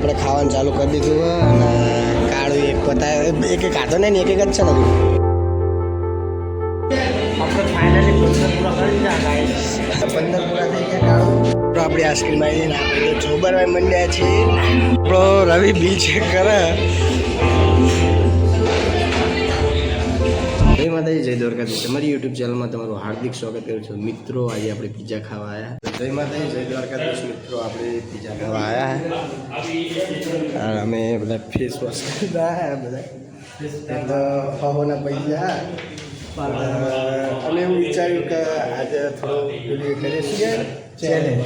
આપણે ખાવાનું ચાલુ કરી દીધું અને કાળું એક પતા એક એક ખાતો નહીં એક એક જ છે ને આપણે પંદર પૂરા થઈ ગયા કાળું. તો આપણી આઈસ્ક્રીમ આવી ને આપણે જોબરભાઈ મંડ્યા છીએ. આપણો રવિ બી ચેક કરે. જય માતાજી, જય દ્વારકાજી તમારી યુટ્યુબ ચેનલમાં તમારું હાર્દિક સ્વાગત કરું છું. મિત્રો, આજે આપણે પીઝા ખાવા આવ્યા જય માતાજી, જય દ્વારકાધીશ. મિત્રો, આપણે પીઝા ખાવા આવ્યા અને અમે બધા ફેસ વોશ કરતા બધા. તો પહોના પૈસા. અમે એવું વિચાર્યું કે આજે થોડું છીએ. ચેલેન્જ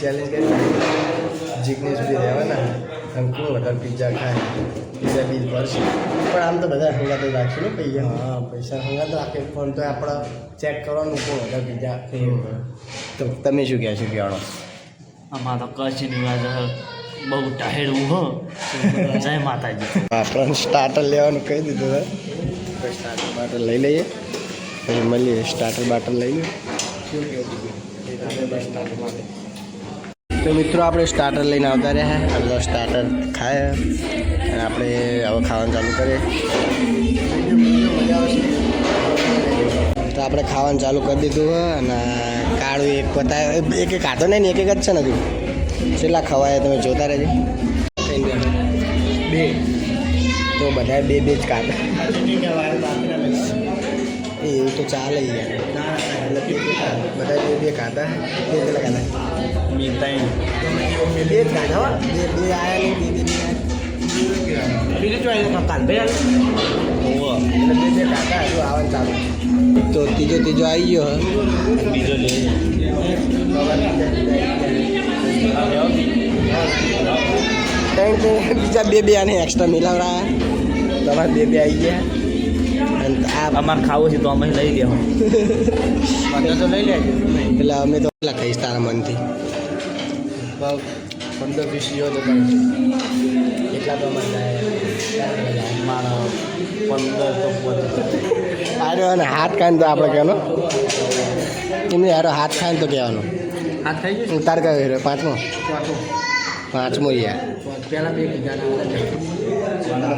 ચેલેન્જ કરી જિગ્નેશ બી રહેવાના કોણ વધારે પિઝા ખાય. પીઝા બિલ ભરશે પણ આમ તો બધા હંગાતો રાખશું ને પૈસા હા પૈસા હંગાતો રાખે. પણ તો આપણે ચેક કરવાનું કોણ વગર પીઝા તો તમે શું કહેશો કહેવાનો આમાં તો કચ્છની વાત બહુ ટાહેડવું હો. જય માતાજી. આપણે સ્ટાર્ટર લેવાનું કહી દીધું હવે સ્ટાર્ટર બાટર લઈ લઈએ. પછી મળીએ સ્ટાર્ટર બાટર લઈ લઈએ શું કહેવું સ્ટાર્ટર માટે. તો મિત્રો, આપણે સ્ટાર્ટર લઈને આવતા રહ્યા. આપણે સ્ટાર્ટર ખાય અને આપણે હવે ખાવાનું ચાલુ કરીએ. તો આપણે ખાવાનું ચાલુ કરી દીધું અને કાળું એક પતાય. એક એક ખાતો નહીં એક એક જ છે ને કેટલા ખવાય તમે જોતા રહેજો. બે. તો બધા બે બે જ કાઢે. એવું તો ચાલે યાર. કાઢે. બધા બે બે કાઢા બે પેલા કાઢા મીતાઈ બે જ કાઢા હો. બે બે આયા નહીં બે બે. બીજું જો આવ્યું ભાઈ એટલે બે બે તો ત્રીજો ત્રીજો આવી ગયો બીજો ત્રણ બીજા બે બે આને એક્સ્ટ્રા મિલાવડા તમારા બે બે આવી ગયા અમારે ખાવું છે તો અમે લઈ લેવો તો લઈ લેજો. એટલે અમે તો કેટલા ખાઈશ તારા મનથી. પંદર વીસ જેવો તો એટલા તો મારા પંદર તો અરે અને હાથ ખાઈને તો આપણે કહેવાનો. એમને યાર હાથ ખાઈને તો કહેવાનું. હાથ ખાઈ ગયો તાર કયો હીરો? પાંચમો? પાંચમો. યાર. પહેલાં બે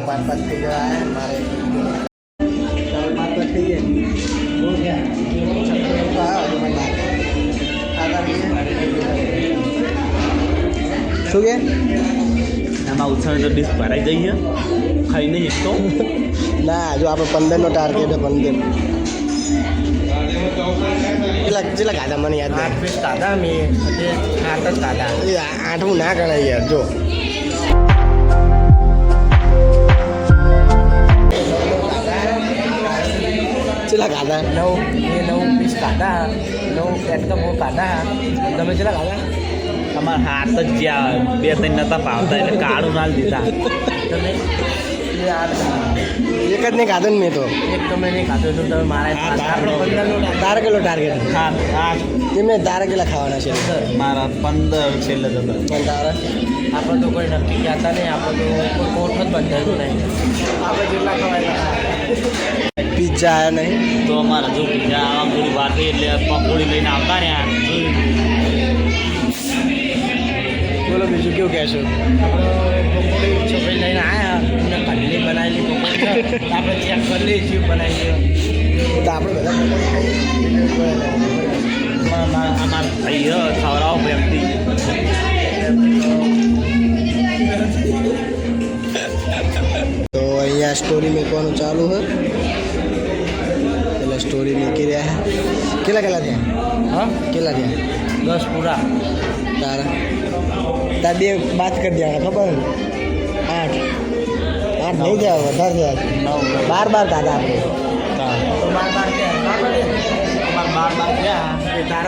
પાંચ પાંચ થઈ ગયા મારે શું કે? એમાં ઉછાળ તો ડીશ ભરાઈ જઈએ ખાઈને એક તો ના જો આપણે પંદરનો ટાર્ગેટ પંદર. કેટલા કેટલા ખાધા મને યાદ આઠ પીસ કાઢા મેં આઠ જ આઠમું ના ગણાય યાર જો. કેટલા ખાધા નવ મેં નવ પીસ કાઢા નવ પેટકમ કાઢા તમે કેટલા કાઢા તમારા હાથ જ જ્યાં બે ત્રણ નતા પાવતા એટલે કાળું નાલ દીધા. એક જ નહીં ખાધો ને મેં તો. એક તમે નહીં ખાધું તો તમે મારા બાર કિલો ટાર્ગેટ. હા આઠ એમને તારે કેટલા ખાવાના છે? મારા પંદર છેલ્લે તો તારે આપણે તો કોઈ નક્કી કહેતા નહીં આપણે તો કોઈ કોઠ જ બંધાયું નહીં. આપણે જેટલા ખવાય પિઝા આવ્યા નહીં? તો અમારા જો પિઝા આમ થોડી વાર એટલે પકોડી લઈને આવતા રહ્યા. બોલો બીજું કેવું કહેશો પકોડી છોકરી લઈને આવ્યા એમને કઢલી બનાવેલી પકોડી આપણે ચેક કરી છીએ બનાવીએ તો આપણે બધા અમારા ભાઈ ખવડાવો પ્રેમથી તો અહીંયા સ્ટોરી મૂકવાનું ચાલુ હોય એટલે સ્ટોરી મૂકી રહ્યા કેટલા કેટલા થયા? હા? કેટલા થયા? દસ પૂરા. તારા. તાર બે બાદ કરી દેવાના ખબર? આઠ. આઠ નહીં થયા વધારે થયા નવ. બાર બાર કાઢા આપણે બાર બાર અમાર બાર બાર એ તાર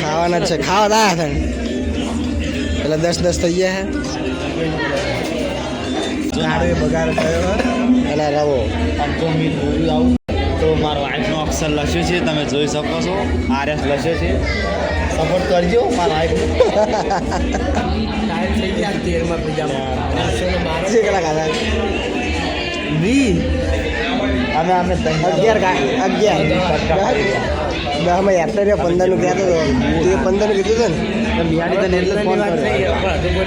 ખાવાના જ છે. ખાવા દા હતા એટલે દસ દસ થઈ ગયા હે. ગાડો બગાડ થયો રવો તો મી બોલું આવું તો મારો વાઇફનો અક્ષર લખ્યો છે તમે જોઈ શકો છો. આરએસ લખ્યો છે. સપોર્ટ કરજો મારા અમે અમે અગિયાર અગિયાર. અમે એક્ટરે પંદરનું કહેતો હતો. તું પંદરનું કીધું હતું ને? બિહારી તને એટલે ફોન કર્યો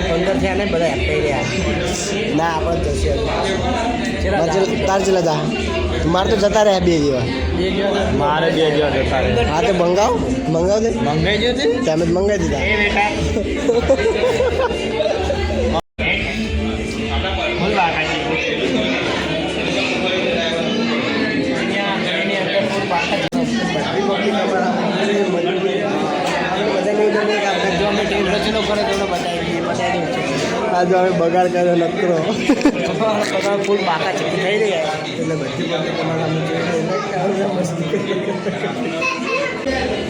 પંદર થયા ને બધા એક્ટર રહ્યા. ના આપણે જશે. તાર જ. લદા મારે તો જતા રહ્યા બે જેવા મારે બે હજાર જતા રહ્યા. હા તો મંગાવ. મંગાવ દે. મંગાઈ ગયું છે તમે જ મંગાવી દીધા. ફૂલ બાકાજી આ જો હવે બગાડ કર્યો નકરો. ફૂલ પાકા ચીકી થઈ રહ્યા એટલે બધી કરી.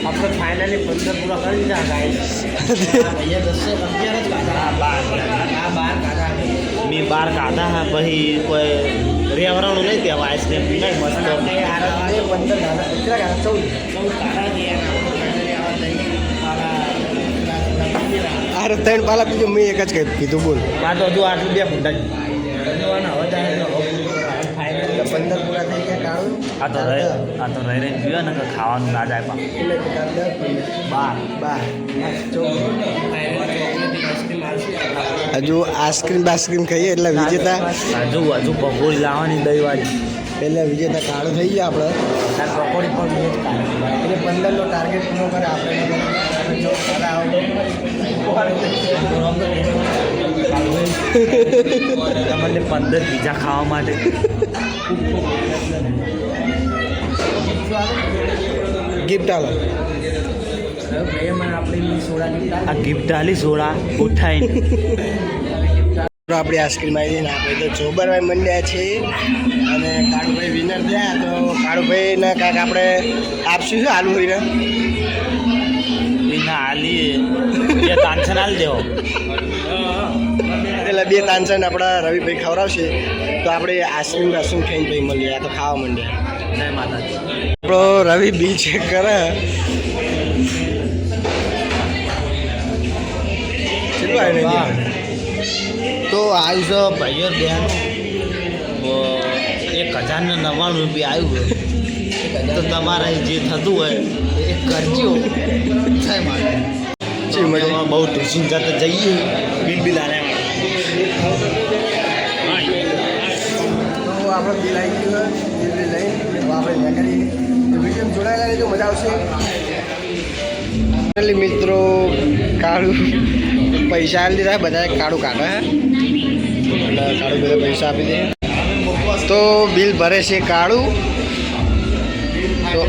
આપણે ફાઇનલી પંદર પૂરા કરી દીધા ગાઈસ મેં બાર કાઢા હા પછી કોઈ રેવરાણું નહીં ત્યાં આઈસ્ક્રીમ નહીં મસ્ત. પંદર દાદા કેટલા કાઢા? ચૌદ. ચૌદ કાઢા અરે ત્રણ પાલા બીજું મેં એક જ કહી કીધું બોલ. આ તો હજુ આટલું બે ફૂટા પંદર પૂરા થઈ ગયા કાળું આ તો રહી આ તો રહી રહીને પીવે ને ખાવાનું ના જાય પણ બાર. હજુ આઈસ્ક્રીમ બાઈસ્ક્રીમ ખાઈએ એટલે વિજેતા. હજુ હજુ પકોડી લાવવાની દહીં વાળી એટલે વિજેતા કાળું થઈ ગયા આપણે. પકોડી પણ એટલે પંદરનો ટાર્ગેટ પૂરો કરે આપણે. તમને પંદર બીજા ખાવા માટે. ગિફ્ટ આલો. આ ગિફ્ટ આલી સોડા ઉઠાઈને. આપણી આઈસ્ક્રીમ આવી ને આપણે તો જોબરભાઈ મંડ્યા છે. અને કાળુભાઈ વિનર થયા તો કાળુભાઈને કાંઈક આપણે આપશું શું આલુ હોઈને એના આલી બે આલી દેવો. એટલે બે તાનસન આપણા રવિભાઈ ખવડાવશે. તો આપણે આઈસ્ક્રીમ વાસ્ક્રીમ ખાઈને ભાઈ મળીએ. આ તો ખાવા માંડ્યા. જય માતાજી. આપણો રવિ બિલ ચેક કરે કેટલું આવ્યું તો આવ્યું છે ભાઈઓ બેન એક હજાર ને નવ્વાણું રૂપિયા આવ્યું તો તમારે જે થતું હોય એ કરજો. થાય. એમાં બહુ ટ્યુશન જતા જઈએ. બિલ બિલ આને તો આપણે બિલ આવી ગયું બિલ બિલ હવે આપણે જોડાયેલા રહેજો મજા આવશે. એટલે મિત્રો, કાળું પૈસા આપી દીધા, બધાએ કાળું કાઢે એટલે કાળું બધા પૈસા આપી દે તો બિલ ભરે છે કાળું. તો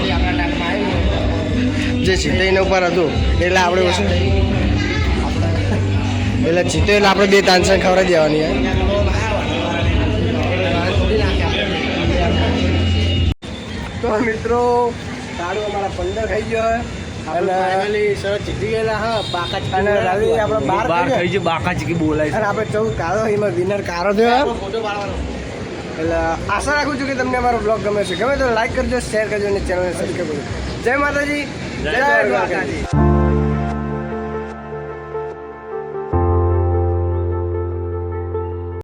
જે સિત્તેરના ઉપર હતું એટલે આપણે ઓછું. એટલે ચિત્તો એટલે આપણે બે તાનસન ખવડાવી દેવાની તો મિત્રો, કાળું અમારા પંદર થઈ ગયો અને ફાઇનલી સરસ જીતી ગયેલા હા બાકા અને રવિ આપણે બાર બાર થઈ થઈ બાકા ચીકી બોલાય અને આપણે ચૌદ કાળો એમાં વિનર કારો થયો. એટલે આશા રાખું છું કે તમને અમારો બ્લોગ ગમે છે. ગમે તો લાઈક કરજો શેર કરજો અને ચેનલને સબસ્ક્રાઈબ કરજો. જય માતાજી. જય દ્વારકાજી